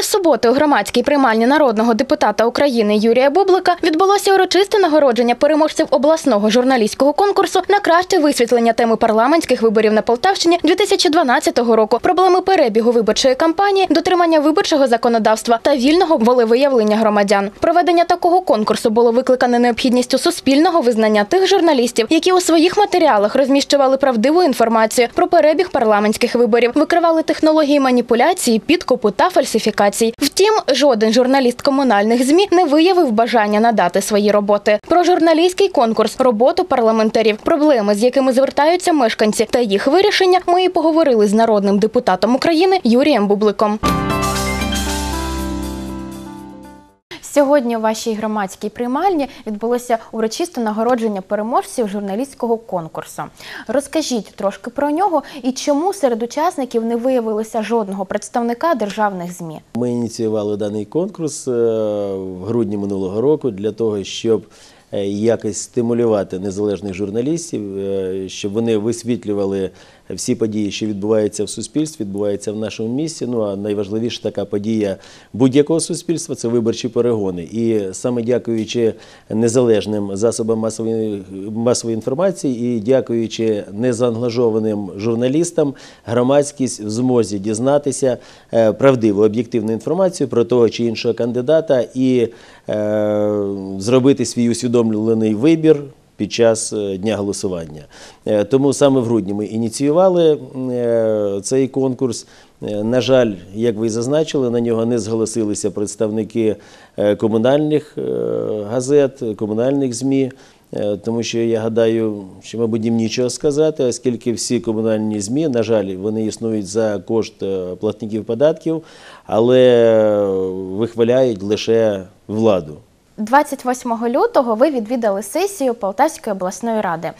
Цієї суботи у громадській приймальні народного депутата України Юрія Бублика відбулося урочисте нагородження переможців обласного журналістського конкурсу на краще висвітлення теми парламентських виборів на Полтавщині 2012 року, проблеми перебігу виборчої кампанії, дотримання виборчого законодавства та вільного волевиявлення громадян. Проведення такого конкурсу було викликане необхідністю суспільного визнання тих журналістів, які у своїх матеріалах розміщували правдиву інформацію про перебіг парламентських виборів, викривали технології маніпуляції, підкупу та фальсифікацій. Втім, жоден журналіст комунальних змі не виявив бажання надати свої роботи. Про журналістський конкурс, роботу парламентарів, проблеми, з якими звертаються мешканці, та їх вирішення, ми і поговорили з народним депутатом України Юрієм Бубликом. Сьогодні у вашій громадській приймальні відбулося урочисте нагородження переможців журналістського конкурсу. Розкажіть трошки про нього і чому серед учасників не виявилося жодного представника державних змі. Ми ініціювали даний конкурс е, в грудні минулого року для того, щоб е, якось стимулювати незалежних журналістів, е, щоб вони висвітлювали всі події, що відбуваються в суспільстві, відбуваються в нашому місті. Ну а найважливіша така подія будь-якого суспільства це виборчі перегони. І саме дякуючи незалежним засобам масової масової інформації і дякуючи незаангажованим журналістам, громадськість в змозі дізнатися е, правдиву об'єктивну інформацію про того чи іншого кандидата і е, зробити свій усвідомлений вибір під час е, дня голосування. Е, Тому саме в грудні ми ініціювали е, цей конкурс. На жаль, як ви зазначили, на нього не зголосилися представники комунальних газет, комунальних ЗМІ. Тому що я гадаю, що, мабуть, їм нічого сказати, оскільки всі комунальні ЗМІ, на жаль, вони існують за кошт платників податків, але вихваляють лише владу. 28 лютого ви відвідали сесію Полтавської обласної ради.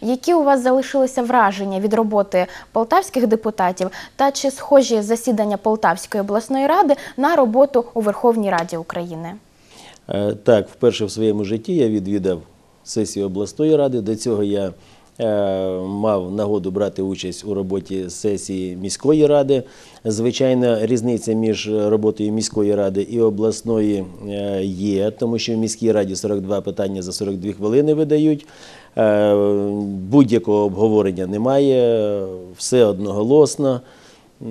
Які у вас залишилися враження від роботи полтавських депутатів та чи схожі засідання Полтавської обласної ради на роботу у Верховній Раді України? Е, Так, вперше в своєму житті я відвідав сесію обласної ради. До цього я мав нагоду брати участь у роботі сесії міської ради. Звичайно, різниця між роботою міської ради і обласної е, є, тому що в міській раді 42 питання за 42 хвилини видають. Е, Будь-якого обговорення немає, все одноголосно.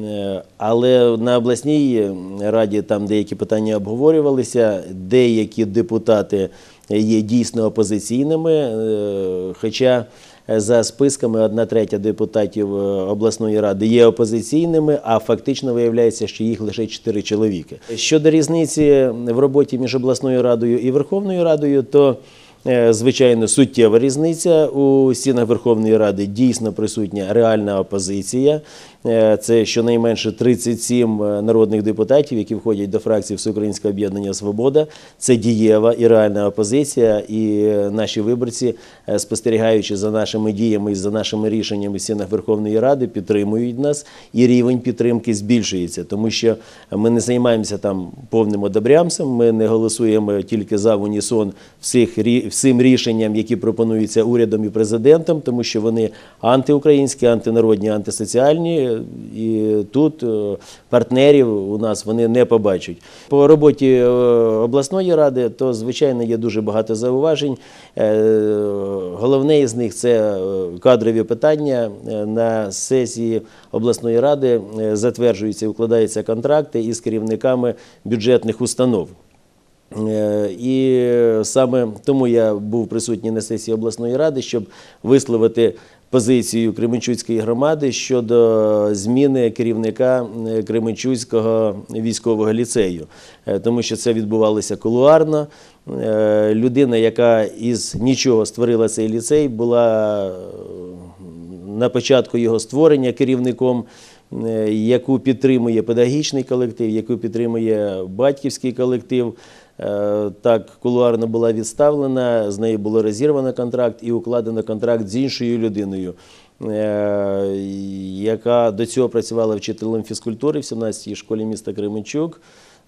Е, Але на обласній раді там деякі питання обговорювалися, деякі депутати є дійсно опозиційними, е, хоча за списками одна третя депутатів е, обласної ради є опозиційними, а фактично виявляється, що їх лише чотири чоловіки. Щодо різниці в роботі між обласною радою і Верховною Радою, то Е, Звичайно, суттєва різниця у стінах Верховної Ради дійсно присутня реальна опозиція. Е, Це щонайменше 37 народних депутатів, які входять до фракції Всеукраїнського об'єднання Свобода. Це дієва і реальна опозиція. І наші виборці, е, спостерігаючи за нашими діями і за нашими рішеннями в стінах Верховної Ради, підтримують нас, і рівень підтримки збільшується, тому що ми не займаємося там повним одобрямцем, ми не голосуємо тільки за в унісон всіх всім рішенням, які пропонуються урядом і президентом, тому що вони антиукраїнські, антинародні, антисоціальні. І тут е, партнерів у нас вони не побачать. По роботі е, обласної ради, то звичайно є дуже багато зауважень. Е, Головне із них це кадрові питання. На сесії обласної ради затверджуються і укладаються контракти із керівниками бюджетних установ. Е, І саме тому я був присутній на сесії обласної ради, щоб висловити позицію Кременчуцької громади щодо зміни керівника е, Кременчуцького військового ліцею, Е, тому що це відбувалося кулуарно. Людина, яка із нічого створила цей ліцей, була на початку його створення керівником, яку підтримує педагогічний колектив, яку підтримує батьківський колектив. Е, Так, кулуарно була відставлена, з нею було розірвано контракт і укладено контракт з іншою людиною, е, яка до цього працювала вчителем фізкультури в 17-й школі міста Кременчук.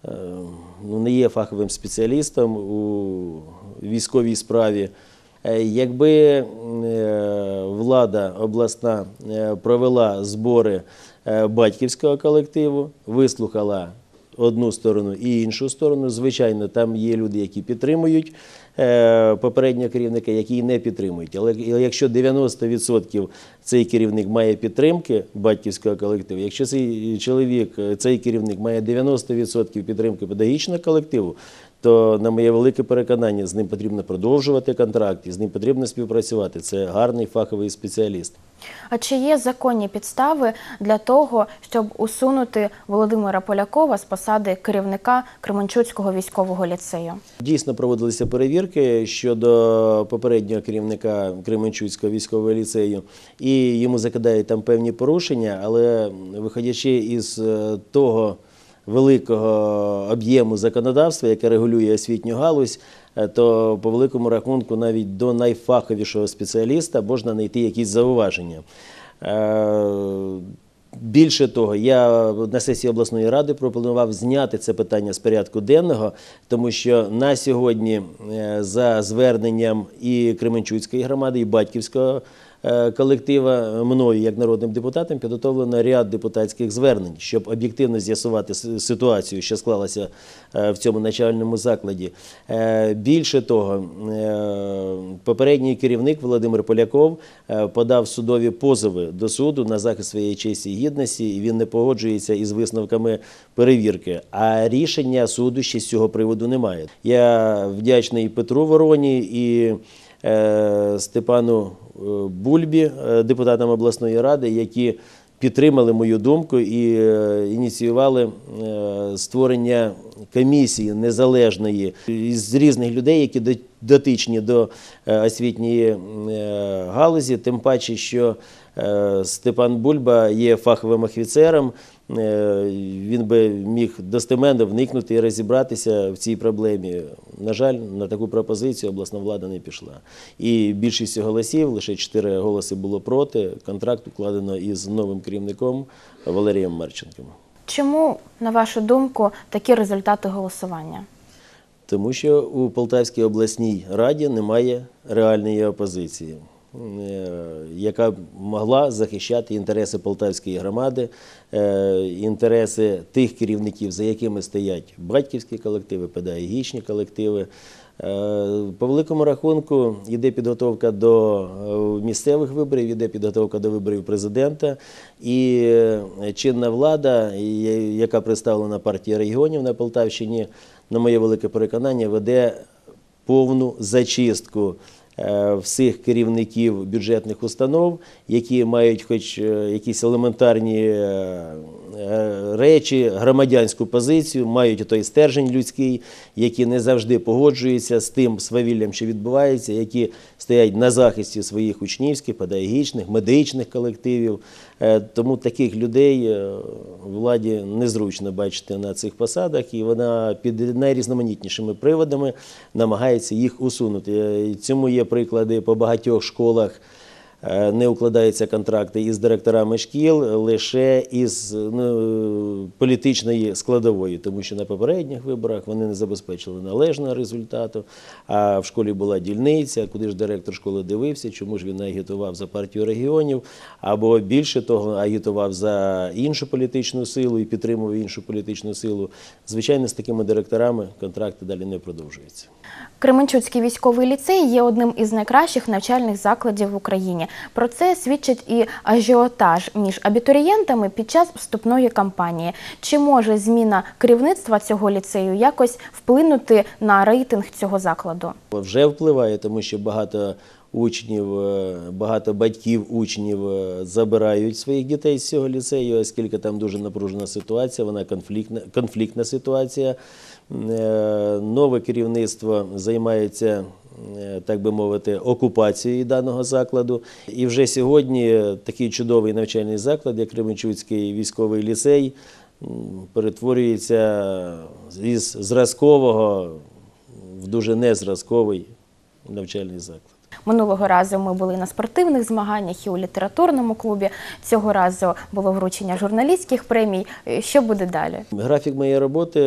Е, ну, не є фаховим спеціалістом у військовій справі. Якби влада обласна провела збори батьківського колективу, вислухала одну сторону і іншу сторону. Звичайно, там є люди, які підтримують е, попереднього керівника, які не підтримують. Але якщо 90% цей керівник має підтримки батьківського колективу, якщо цей чоловік, цей керівник має 90% підтримки педагогічного колективу, то на моє велике переконання з ним потрібно продовжувати контракт, і з ним потрібно співпрацювати. Це гарний фаховий спеціаліст. А чи є законні підстави для того, щоб усунути Володимира Полякова з посади керівника Кременчуцького військового ліцею? Дійсно проводилися перевірки щодо попереднього керівника Кременчуцького військового ліцею, і йому закидають там певні порушення, але виходячи із е, того великого об'єму законодавства, яке регулює освітню галузь, то по великому рахунку навіть до найфаховішого спеціаліста можна знайти якісь зауваження. Е, Більше того, я на сесії обласної ради пропонував зняти це питання з порядку денного, тому що на сьогодні е, за зверненням і Кременчуцької громади, і батьківського е, колектива мною, як народним депутатом, підготовлено ряд депутатських звернень, щоб об'єктивно з'ясувати ситуацію, що склалася е, в цьому начальному закладі. Е, Більше того, е, попередній керівник Володимир Поляков е, подав судові позови до суду на захист своєї честі і гідності, і він не погоджується із висновками перевірки. А рішення суду ще з цього приводу немає. Я вдячний Петру Вороні і е, Степану е, Бульбі, е, депутатам обласної ради, які підтримали мою думку і е, ініціювали е, створення комісії незалежної з різних людей, які дотичні до е, освітньої е, галузі, тим паче, що е, Степан Бульба є фаховим офіцером. Він би міг достеменно вникнути і розібратися в цій проблемі. На жаль, на таку пропозицію обласна влада не пішла. І більшістю голосів, лише чотири голоси було проти. Контракт укладено із новим керівником Валерієм Марченком. Чому, на вашу думку, такі результати голосування? Тому що у Полтавській обласній раді немає реальної опозиції, е, яка могла захищати інтереси Полтавської громади, е, інтереси тих керівників, за якими стоять батьківські колективи, педагогічні колективи. Е, По великому рахунку йде підготовка до місцевих виборів, йде підготовка до виборів президента. І чинна влада, яка представлена партія регіонів на Полтавщині, на моє велике переконання, веде повну зачистку всіх керівників бюджетних установ, які мають хоч е, якісь елементарні е, е, речі, громадянську позицію, мають той стержень людський, які не завжди погоджуються з тим свавіллям, що відбувається, які стоять на захисті своїх учнівських, педагогічних, медичних колективів. Е, Тому таких людей е, владі незручно бачити на цих посадах, і вона під найрізноманітнішими приводами намагається їх усунути. Е, Цьому є приклади по багатьох школах. Е, Не укладаються контракти із директорами шкіл лише із ну, політичної складової, тому що на попередніх виборах вони не забезпечили належного результату. А в школі була дільниця, куди ж директор школи дивився, чому ж він не агітував за партію регіонів, або більше того, агітував за іншу політичну силу і підтримував іншу політичну силу. Звичайно, з такими директорами контракти далі не продовжуються. Кременчуцький військовий ліцей є одним із найкращих навчальних закладів в Україні. Про це свідчить і ажіотаж між абітурієнтами під час вступної кампанії. Чи може зміна керівництва цього ліцею якось вплинути на рейтинг цього закладу? Вже впливає, тому що багато учнів, е, багато батьків учнів е, забирають своїх дітей з цього ліцею, оскільки там дуже напружена ситуація, вона конфліктна, конфліктна ситуація. Е, Нове керівництво займається, так би мовити, окупації даного закладу. І вже сьогодні такий чудовий навчальний заклад, як Кременчуцький військовий ліцей, перетворюється із зразкового в дуже незразковий навчальний заклад. Минулого разу ми були на спортивних змаганнях і у літературному клубі. Цього разу було вручення журналістських премій. Е, Що буде далі? Графік моєї роботи е,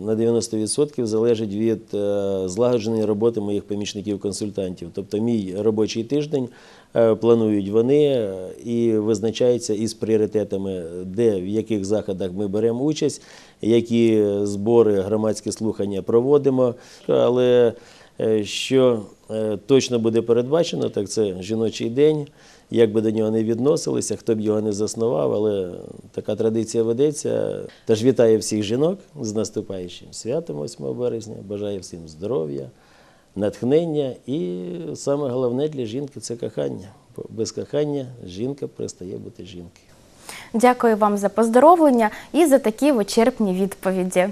на 90% залежить від е, злагодженої роботи моїх помічників-консультантів. Тобто мій робочий тиждень планують вони і визначається із пріоритетами, де в яких заходах ми беремо участь, які збори, громадські слухання проводимо. Але що точно буде передбачено, так це жіночий день. Як би до нього не відносилися, хто б його не заснував, але така традиція ведеться. Тож вітаю всіх жінок з наступаючим святом 8 березня. Бажаю всім здоров'я, натхнення і саме головне для жінки це кохання. Бо без кохання жінка перестає бути жінкою. Дякую вам за поздоровлення і за такі вичерпні відповіді.